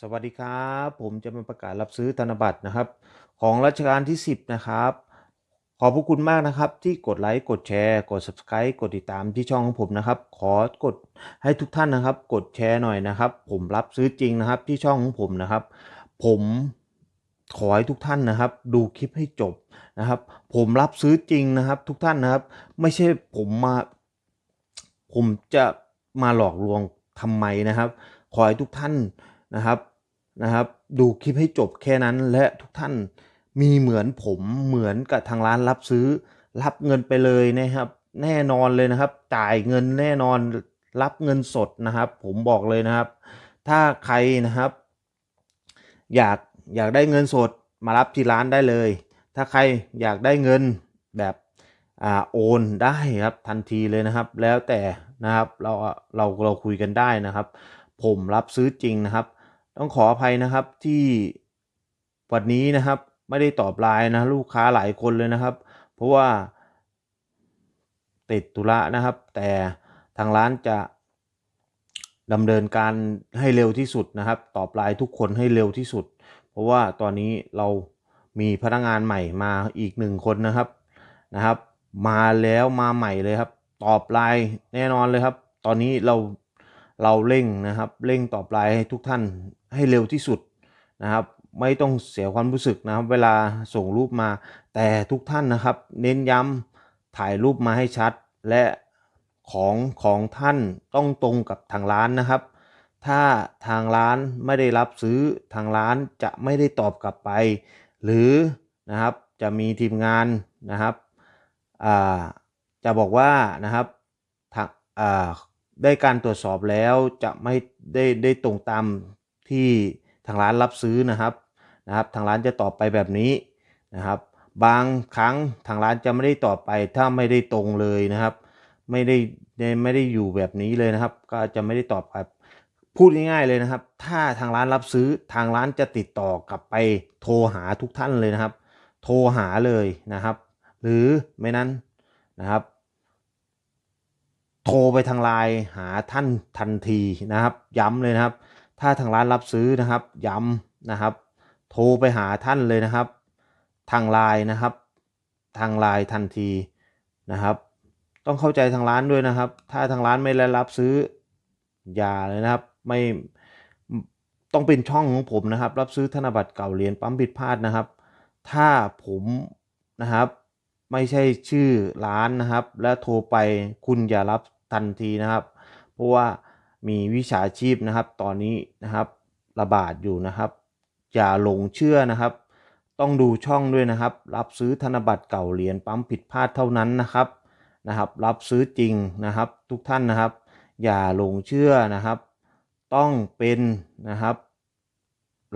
สวัสดีครับ ผมจะมาประกาศรับซื้อธนบัตรนะครับ ของรัชกาลที่ 10 นะครับ ขอบพระคุณมากนะครับ ที่กดไลค์กดแชร์กด Subscribe กดติดตามที่ช่องของผมนะครับ ขอกดให้ทุกท่านนะครับ กดแชร์หน่อยนะครับ ผมรับซื้อจริงนะครับที่ช่องของผมนะครับ ผมขอให้ทุกท่านนะครับ ดูคลิปให้จบนะครับ ผมรับซื้อจริงนะครับ ทุกท่านนะครับ ไม่ใช่ผมมา ผมจะมาหลอกลวงทำไมนะครับ ขอให้ทุกท่าน นะครับนะครับ ดูคลิปให้จบแค่นั้นและทุกท่านมีเหมือนผมเหมือนกับทางร้านรับซื้อ รับเงินไปเลยนะครับ แน่นอนเลยนะครับ จ่ายเงินแน่นอนรับเงินสดนะครับ ผมบอกเลยนะครับ ถ้าใครนะครับ อยากอยากได้เงินสดมารับที่ร้านได้เลย ถ้าใครอยากได้เงินแบบอ่าโอนได้ครับทันทีเลยนะครับ แล้วแต่นะครับเราเราเราคุยกันได้นะครับ ผมรับซื้อจริงนะครับ ต้องขออภัยนะครับที่วันนี้นะครับไม่ได้ตอบไลน์นะลูกค้าหลายคนเลยนะครับ เพราะว่าติดธุระนะครับ แต่ทางร้านจะดำเนินการให้เร็วที่สุดนะครับ ตอบไลน์ทุกคนให้เร็วที่สุด เพราะว่าตอนนี้เรามีพนักงานใหม่มาอีกหนึ่งคนนะครับนะครับ มาแล้วมาใหม่เลยครับ ตอบไลน์แน่นอนเลยครับ ตอนนี้เรา เราเร่งนะครับเร่งตอบไลน์ให้ทุกท่านให้เร็วที่สุดนะครับ ไม่ต้องเสียความรู้สึกนะครับ เวลาส่งรูปมา แต่ทุกท่านนะครับ เน้นย้ำถ่ายรูปมาให้ชัด และของของท่านต้องตรงกับทางร้านนะครับ ถ้าทางร้านไม่ได้รับซื้อทางร้านจะไม่ได้ตอบกลับไป หรือนะครับจะมีทีมงานนะครับจะบอกว่านะครับทาง ได้การตรวจสอบแล้วจะไม่ได้ได้ตรงตามที่ทางร้านรับซื้อนะครับนะครับทางร้านจะตอบไปแบบนี้นะครับ บางครั้งทางร้านจะไม่ได้ตอบไปถ้าไม่ได้ตรงเลยนะครับ ไม่ได้ไม่ได้อยู่แบบนี้เลยนะครับ ก็จะไม่ได้ตอบไปพูดง่ายๆเลยนะครับ ถ้าทางร้านรับซื้อทางร้านจะติดต่อกลับไปโทรหาทุกท่านเลยนะครับ โทรหาเลยนะครับ หรือไม่นั้นนะครับ โทรไปทางไลน์หาท่านทันทีนะครับ ย้ำเลยนะครับ ถ้าทางร้านรับซื้อนะครับ ย้ำนะครับ โทรไปหาท่านเลยนะครับ ทางไลน์นะครับ ทางไลน์ทันทีนะครับ ต้องเข้าใจทางร้านด้วยนะครับ ถ้าทางร้านไม่ได้รับซื้ออย่าเลยนะครับ ไม่ต้องเป็นช่องของผมนะครับ รับซื้อธนบัตรเก่าเหรียญปั๊มผิดพลาดนะครับ ถ้าผมนะครับ ไม่ใช่ชื่อร้านนะครับ และโทรไปคุณอย่ารับ ทันทีนะครับ เพราะว่ามีวิชาชีพนะครับ ตอนนี้นะครับระบาดอยู่นะครับ อย่าหลงเชื่อนะครับ ต้องดูช่องด้วยนะครับ รับซื้อธนบัตรเก่าเหรียญปั๊มผิดพลาดเท่านั้นนะครับนะครับ รับซื้อจริงนะครับ ทุกท่านนะครับ อย่าหลงเชื่อนะครับ ต้องเป็นนะครับ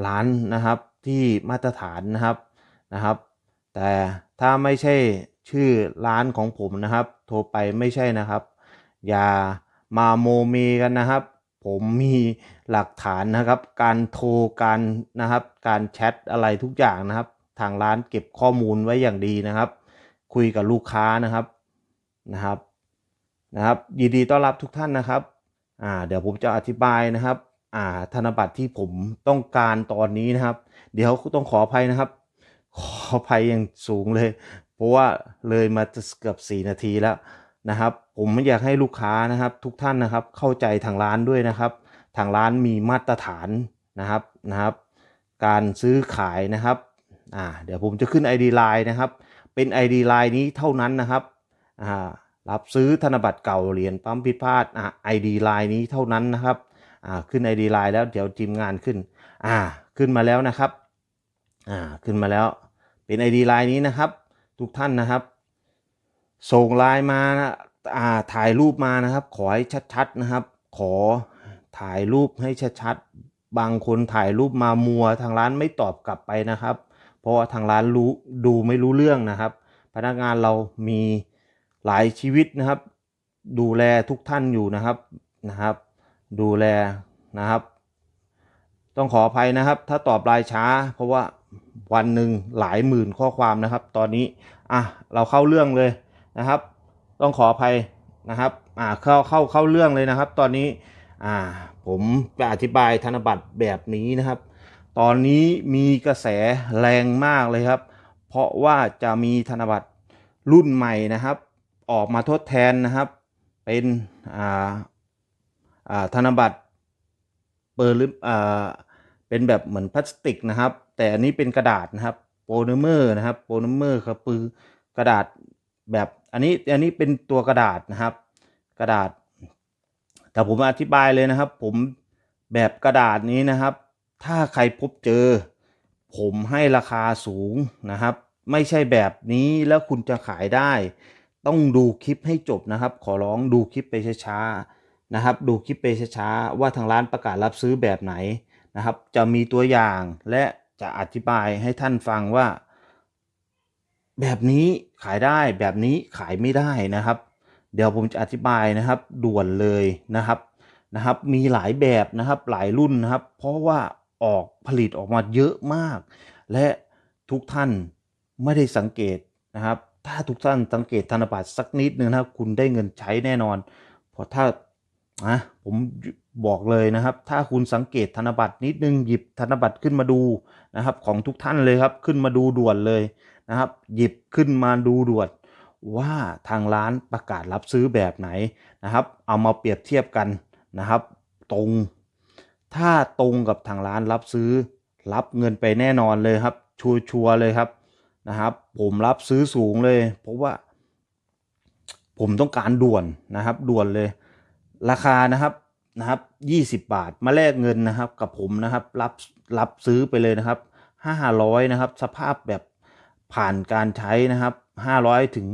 ร้านนะครับที่มาตรฐานนะครับนะครับ แต่ถ้าไม่ใช่ชื่อร้านของผมนะครับ โทรไปไม่ใช่นะครับ อย่ามาโมเมกันนะครับ ผมมีหลักฐานนะครับ การโทรการนะครับ การแชทอะไรทุกอย่างนะครับ ทางร้านเก็บข้อมูลไว้อย่างดีนะครับ คุยกับลูกค้านะครับนะครับนะครับ ยินดีต้อนรับทุกท่านนะครับอ่าเดี๋ยวผมจะอธิบายนะครับอ่าธนบัตรที่ผมต้องการตอนนี้นะครับ เดี๋ยวต้องขออภัยนะครับ ขออภัยอย่างสูงเลย เพราะว่าเลยมาเกือบ4นาทีแล้วนะครับ ผมอยากให้ลูกค้านะครับทุกท่านนะครับเข้าใจทางร้านด้วยนะครับ ทางร้านมีมาตรฐานนะครับนะครับ การซื้อขายนะครับอ่าเดี๋ยวผมจะขึ้น ID Line นะครับ เป็น ID Line นี้เท่านั้นนะครับอ่ารับซื้อธนบัตรเก่าเหรียญปั๊มพิดพลาดอ่า ID Line นี้เท่านั้นนะครับอ่าขึ้น ID Line แล้วเดี๋ยวทีมงานขึ้นอ่าขึ้นมาแล้วนะครับอ่าขึ้นมาแล้วเป็น ID Line นี้นะครับ ทุกท่านนะครับ ส่งไลน์มา ถ่ายรูปมานะครับ ขอให้ชัดๆนะครับ ขอถ่ายรูปให้ชัดๆ บางคนถ่ายรูปมามัว ทางร้านไม่ตอบกลับไปนะครับ เพราะว่าทางร้านรู้ดูไม่รู้เรื่องนะครับ พนักงานเรามีหลายชีวิตนะครับ ดูแลทุกท่านอยู่นะครับนะครับ ดูแลนะครับ ต้องขออภัยนะครับ ถ้าตอบไลน์ช้า เพราะว่าวันหนึ่งหลายหมื่นข้อความนะครับ ตอนนี้อะเราเข้าเรื่องเลยนะครับ ต้องขออภัยนะครับอ่าเข้าเข้าเข้าเรื่องเลยนะครับ ตอนนี้อ่าผมจะอธิบายธนบัตรแบบนี้นะครับ ตอนนี้มีกระแสแรงมากเลยครับ เพราะว่าจะมีธนบัตรรุ่นใหม่นะครับ ออกมาทดแทนนะครับ เป็นอ่าอ่าธนบัตรเปิดหรืออ่าเป็นแบบเหมือนพลาสติกนะครับ แต่อันนี้เป็นกระดาษนะครับโพลิเมอร์นะครับโพลิเมอร์คือปือกระดาษแบบ อันนี้อันนี้เป็นตัวกระดาษนะครับ กระดาษ แต่ผมอธิบายเลยนะครับ ผมแบบกระดาษนี้นะครับ ถ้าใครพบเจอ ผมให้ราคาสูงนะครับ ไม่ใช่แบบนี้แล้วคุณจะขายได้ ต้องดูคลิปให้จบนะครับ ขอร้องดูคลิปไปช้าๆนะครับ ดูคลิปไปช้าๆว่าทางร้านประกาศรับซื้อแบบไหนนะครับ จะมีตัวอย่างและจะอธิบายให้ท่านฟังว่า แบบนี้ขายได้แบบนี้ขายไม่ได้นะครับ เดี๋ยวผมจะอธิบายนะครับ ด่วนเลยนะครับนะครับ มีหลายแบบนะครับหลายรุ่นนะครับ เพราะว่าออกผลิตออกมาเยอะมาก และทุกท่านไม่ได้สังเกตนะครับ ถ้าทุกท่านสังเกตธนบัตรสักนิดนึงนะครับ คุณได้เงินใช้แน่นอนเพราะถ้านะผมบอกเลยนะครับ ถ้าคุณสังเกตธนบัตรนิดนึงหยิบธนบัตรขึ้นมาดูนะครับ ของทุกท่านเลยครับ ขึ้นมาดูด่วนเลย นะครับ หยิบขึ้นมาดูด่วนว่าทางร้านประกาศรับซื้อแบบไหนนะครับ เอามาเปรียบเทียบกันนะครับ ตรง ถ้าตรงกับทางร้านรับซื้อ รับเงินไปแน่นอนเลยครับ ชัวชัวร์เลยครับนะครับ ผมรับซื้อสูงเลย เพราะว่า ผมต้องการด่วนนะครับ ด่วนเลย ราคานะครับนะครับยี่สิบบาทมาแลกเงินนะครับ กับผมนะครับ รับรับซื้อไปเลยนะครับห้าร้อยนะครับ สภาพแบบ ผ่านการใช้นะครับห้าร้อยถึง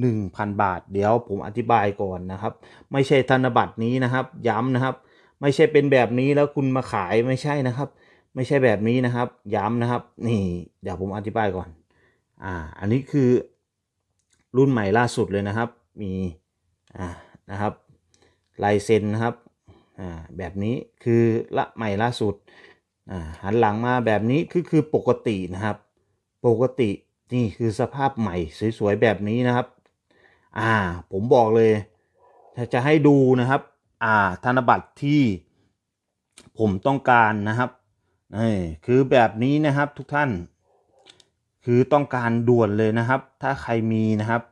หนึ่งพันบาท เดี๋ยวผมอธิบายก่อนนะครับ ไม่ใช่ธนบัตรนี้นะครับ ย้ำนะครับ ไม่ใช่เป็นแบบนี้แล้วคุณมาขายไม่ใช่นะครับ ไม่ใช่แบบนี้นะครับ ย้ำนะครับ นี่ เดี๋ยวผมอธิบายก่อน อ่า อันนี้คือรุ่นใหม่ล่าสุดเลยนะครับ มีอ่านะครับลายเซ็นนะครับอ่าแบบนี้คือละใหม่ล่าสุดอ่าหันหลังมาแบบนี้คือคือปกตินะครับ ปกติ นี่คือสภาพใหม่สวยๆแบบนี้นะครับ อ่า ผมบอกเลย ถ้าจะให้ดูนะครับ อ่า ธนบัตรที่ผมต้องการนะครับนี่คือแบบนี้นะครับทุกท่าน คือต้องการด่วนเลยนะครับ ถ้าใครมีนะครับ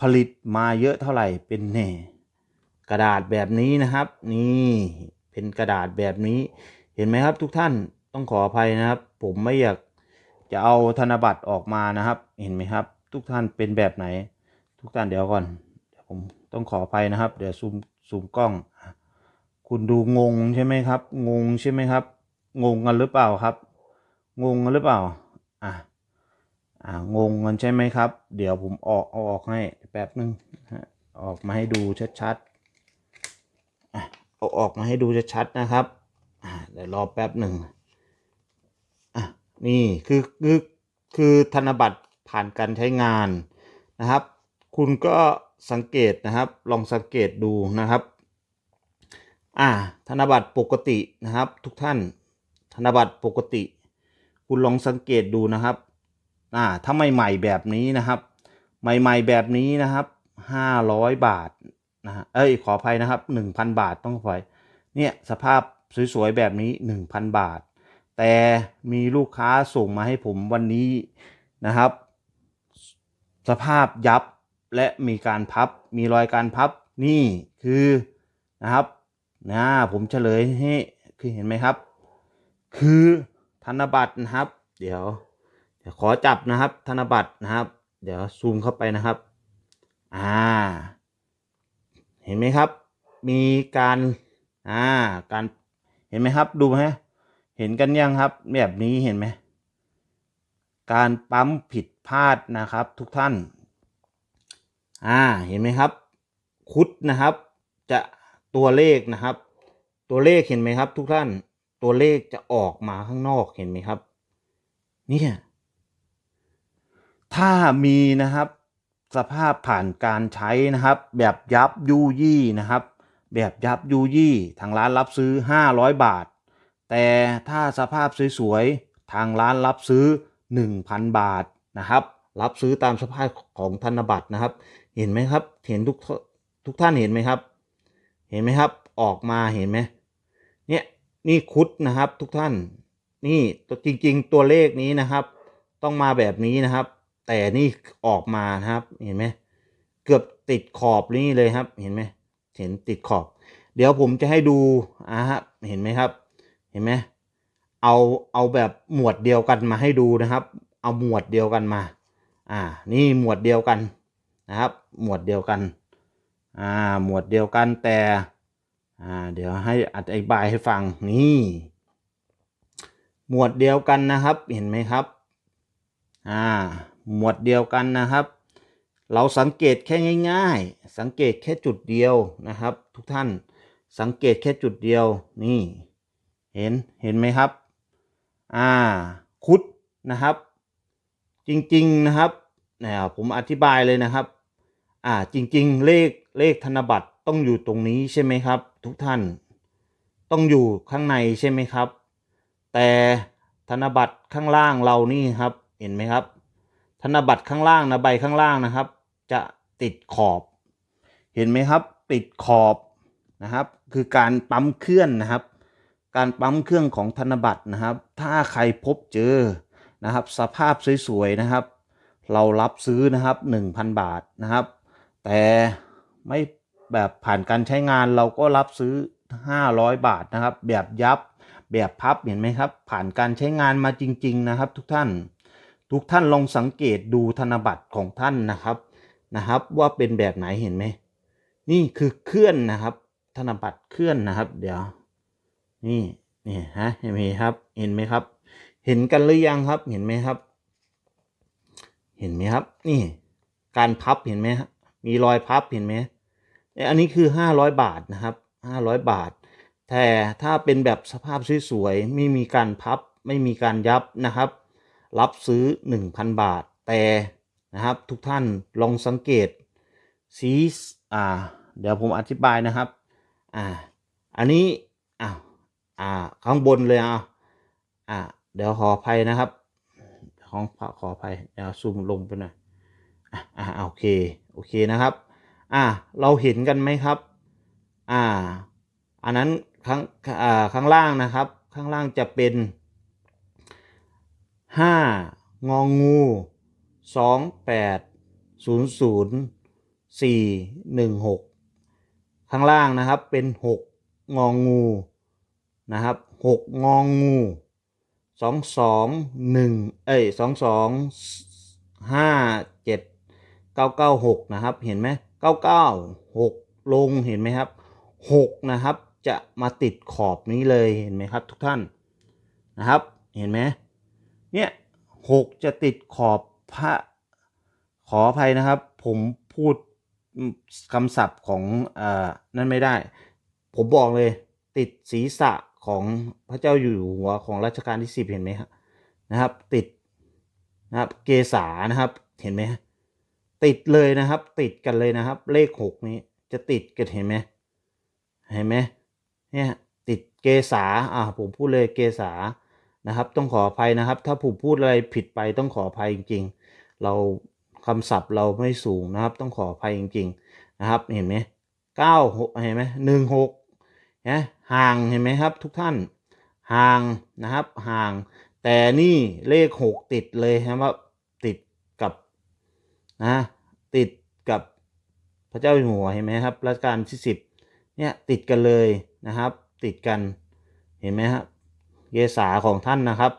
ผลิตมาเยอะเท่าไหร่เป็นแน่กระดาษแบบนี้นะครับ นี่เป็นกระดาษแบบนี้ เห็นไหมครับทุกท่านต้องขออภัยนะครับ ผมไม่อยาก จะเอาธนบัตรออกมานะครับ เห็นไหมครับ ทุกท่านเป็นแบบไหน ทุกท่านเดี๋ยวก่อนเดี๋ยวผมต้องขออภัยนะครับ เดี๋ยวซูมซูมกล้อง คุณดูงงใช่ไหมครับ งงใช่ไหมครับ งงกันหรือเปล่าครับ งงกันหรือเปล่าอะอ่างงกันใช่ไหมครับ เดี๋ยวผมออกเอาออกให้แป๊บนึงออกมาให้ดูชัดๆอะเอาออกมาให้ดูชัดๆนะครับอะเดี๋ยวรอแป๊บหนึ่งอ่ นี่คือคือคือธนบัตรผ่านการใช้งานนะครับ คุณก็สังเกตนะครับ ลองสังเกตดูนะครับ อ่า ธนบัตรปกตินะครับ ทุกท่าน ธนบัตรปกติ คุณลองสังเกตดูนะครับ อ่า ถ้าใหม่ๆแบบนี้นะครับ ใหม่ๆแบบนี้นะครับห้าร้อยบาทนะฮะเอ้ย ขออภัยนะครับหนึ่งพันบาทต้องขออภัยเนี่ย สภาพสวยๆแบบนี้หนึ่งพันบาท แต่มีลูกค้าส่งมาให้ผมวันนี้นะครับ สภาพยับและมีการพับมีรอยการพับนี่คือนะครับนะผมเฉลยให้คือเห็นไหมครับ คือธนบัตรนะครับ เดี๋ยวเดี๋ยวขอจับนะครับ ธนบัตรนะครับ เดี๋ยวซูมเข้าไปนะครับอ่าเห็นไหมครับ มีการอ่าการเห็นไหมครับดูไหม เห็นกันยังครับ แบบนี้เห็นไหม การปั๊มผิดพลาดนะครับทุกท่าน อ่าเห็นไหมครับ คุดนะครับ จะตัวเลขนะครับ ตัวเลขเห็นไหมครับ ทุกท่าน ตัวเลขจะออกมาข้างนอกเห็นไหมครับ เนี่ยถ้ามีนะครับ สภาพผ่านการใช้นะครับ แบบยับยูยี่นะครับ แบบยับยูยี่ทางร้านรับซื้อ 500 บาท แต่ถ้าสภาพสวยๆ ทางร้านรับซื้อ 1,000 บาทนะครับ รับซื้อตามสภาพของธนบัตรนะครับ เห็นไหมครับ เห็นทุกทุกท่านเห็นไหมครับ เห็นไหมครับ ออกมาเห็นไหมเนี่ยนี่คุดนะครับทุกท่าน นี่จริงๆตัวเลขนี้นะครับ ต้องมาแบบนี้นะครับ แต่นี่ออกมานะครับเห็นไหมเกือบติดขอบนี่เลยครับ เห็นไหมเห็นติดขอบ เดี๋ยวผมจะให้ดูอะฮะเห็นไหมครับ เห็นไหมเอาเอาแบบหมวดเดียวกันมาให้ดูนะครับ เอาหมวดเดียวกันมา อ่า นี่หมวดเดียวกันนะครับ หมวดเดียวกัน อ่า หมวดเดียวกันแต่ อ่า เดี๋ยวให้อธิบายให้ฟังนี่ หมวดเดียวกันนะครับ เห็นไหมครับ อ่า หมวดเดียวกันนะครับ เราสังเกตแค่ง่าย ๆ สังเกตแค่จุดเดียวนะครับ ทุกท่าน สังเกตแค่จุดเดียว นี่ เห็นเห็นไหมครับ อ่าคุดนะครับ จริงๆนะครับเนี่ยผมอธิบายเลยนะครับ อ่าจริงๆ เลขเลขธนบัตรต้องอยู่ตรงนี้ใช่ไหมครับ ทุกท่านต้องอยู่ข้างในใช่ไหมครับ แต่ธนบัตรข้างล่างเรานี่ครับเห็นไหมครับ ธนบัตรข้างล่างนะใบข้างล่างนะครับ จะติดขอบ เห็นไหมครับ ติดขอบนะครับ คือการปั๊มเคลื่อนนะครับ การปั๊มเครื่องของธนบัตรนะครับ ถ้าใครพบเจอนะครับ สภาพสวยๆนะครับ เรารับซื้อนะครับ 1,000 บาทนะครับ แต่ไม่แบบผ่านการใช้งานเราก็รับซื้อ 500 บาทนะครับ แบบยับแบบพับเห็นไหมครับ ผ่านการใช้งานมาจริง ๆนะครับ ทุกท่านทุกท่านลองสังเกตดูธนบัตรของท่านนะครับนะครับ ว่าเป็นแบบไหนเห็นไหมนี่คือเคลื่อนนะครับ ธนบัตรเคลื่อนนะครับ เดี๋ยว นี่นี่ฮะเห็นไหมครับ เห็นไหมครับ เห็นกันหรือยังครับ เห็นไหมครับ เห็นไหมครับ นี่ การพับเห็นไหมฮะมีรอยพับเห็นไหมอันนี้คือห้าร้อยบาทนะครับห้าร้อยบาท แต่ถ้าเป็นแบบสภาพสวยๆไม่มีการพับไม่มีการยับนะครับ รับซื้อ 1,000 บาท แต่นะครับทุกท่านลองสังเกตสีอ่า เดี๋ยวผมอธิบายนะครับ อ่า อันนี้อ่า อ่า ข้างบนเลยอะอ่า เดี๋ยวขออภัยนะครับ ของขออภัยเดี๋ยวซูมลงไปหน่อยอะอ่าโอเคโอเคนะครับ อ่า เราเห็นกันไหมครับ อ่า อันนั้นข้างอ่าข้างล่างนะครับ ข้างล่างจะเป็นห้างองูสองแปดศูนย์ศูนย์สี่หนึ่งหกข้างล่างนะครับเป็นหกงองู นะครับหกงองูสองสองหนึ่งเอ้ยสองสองห้าเจ็ดเก้าเก้าหกนะครับเห็นไหมเก้าเก้าหกลงเห็นไหมครับหกนะครับจะมาติดขอบนี้เลยเห็นไหมครับทุกท่านนะครับเห็นไหมเนี่ยหกจะติดขอบพระขออภัยนะครับ ผมพูดคำศัพท์ของอนั่นไม่ได้ ผมบอกเลยติดศีรษะ ของพระเจ้าอยู่หัวของรัชกาลที่สิบเห็นไหมครับนะครับ ติดนะครับเกษานะครับเห็นไหมติดเลยนะครับ ติดกันเลยนะครับ เลขหกนี้จะติดกันเห็นไหมเห็นไหมเนี่ยติดเกษาอ่าผมพูดเลยเกษานะครับ ต้องขออภัยนะครับ ถ้าผมพูดอะไรผิดไปต้องขออภัยจริง ๆ เราคำศัพท์เราไม่สูงนะครับ ต้องขออภัยจริง ๆ นะครับ เห็นไหมเก้าหกเห็นไหมหนึ่งหกนะ ห่างเห็นไหมครับ ทุกท่านห่างนะครับห่าง แต่นี่เลขหกติดเลยนะครับติดกับนะติดกับพระเจ้าอยู่หัวเห็นไหมครับรัชกาลที่สิบเนี่ยติดกันเลยนะครับ ติดกันเห็นไหมครับเกษาของท่านนะครับ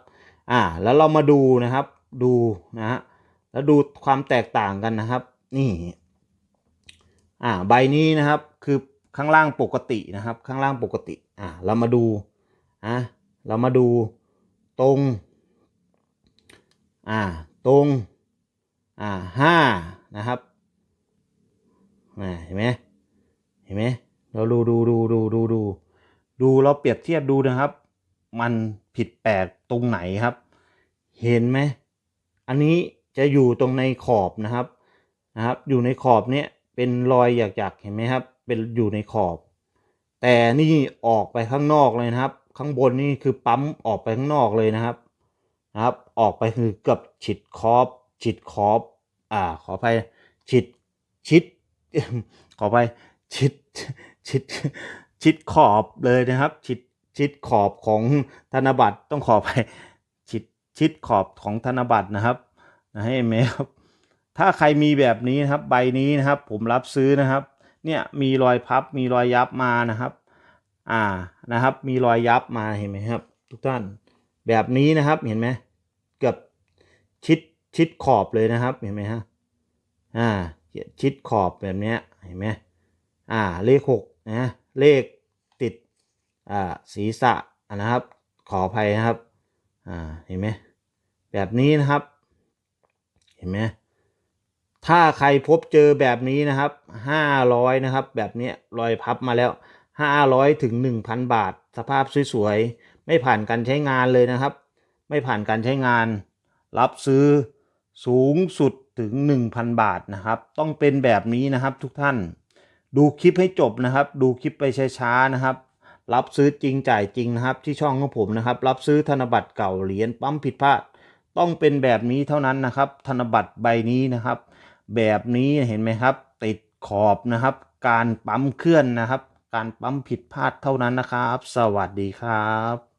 อ่าแล้วเรามาดูนะครับดูนะฮะแล้วดูความแตกต่างกันนะครับ นี่อ่าใบนี้นะครับคือ ข้างล่างปกตินะครับ ข้างล่างปกติอ่าเรามาดูอะเรามาดูตรงอ่าตรงอ่าห้านะครับเห็นไหมเห็นไหมเราดูดูดูดูดูดูดูเราเปรียบเทียบดูนะครับ มันผิดแปลกตรงไหนครับ เห็นไหมอันนี้จะอยู่ตรงในขอบนะครับนะครับ อยู่ในขอบเนี้ยเป็นรอยหยักๆเห็นไหมครับ เป็นอยู่ในขอบ แต่นี่ออกไปข้างนอกเลยนะครับ ข้างบนนี่คือปั๊มออกไปข้างนอกเลยนะครับนะครับ ออกไปคือเกือบฉิดขอบฉิดขอบอ่าขอไปฉิดชิดขอไปชิดชิดชิดขอบเลยนะครับ ชิดชิดขอบของธนบัตรต้องขอไปชิดชิดขอบของธนบัตรนะครับนะให้ไหมครับ ถ้าใครมีแบบนี้นะครับ ใบนี้นะครับ ผมรับซื้อนะครับ เนี่ยมีรอยพับมีรอยยับมานะครับ อ่านะครับ มีรอยยับมาเห็นไหมครับ ทุกท่านแบบนี้นะครับเห็นไหมเกือบชิดชิดขอบเลยนะครับเห็นไหมฮะอ่าชิดขอบแบบนี้เห็นไหมอ่าเลขหกนะเลขติดอ่าศีรษะนะครับ ขออภัยนะครับอ่าเห็นไหมแบบนี้นะครับ เห็นไหม ถ้าใครพบเจอแบบนี้นะครับห้าร้อยนะครับ แบบนี้รอยพับมาแล้วห้าร้อยถึงหนึ่งพันบาท สภาพสวยๆ ไม่ผ่านการใช้งานเลยนะครับ ไม่ผ่านการใช้งาน รับซื้อสูงสุดถึง 1,000 บาทนะครับ ต้องเป็นแบบนี้นะครับทุกท่าน ดูคลิปให้จบนะครับ ดูคลิปไปช้าๆนะครับ รับซื้อจริงจ่ายจริงนะครับที่ช่องของผมนะครับ รับซื้อธนบัตรเก่าเหรียญปั๊มผิดพลาด ต้องเป็นแบบนี้เท่านั้นนะครับ ธนบัตรใบนี้นะครับ แบบนี้เห็นไหมครับ ติดขอบนะครับ การปั๊มเคลื่อนนะครับ การปั๊มผิดพลาดเท่านั้นนะครับ สวัสดีครับ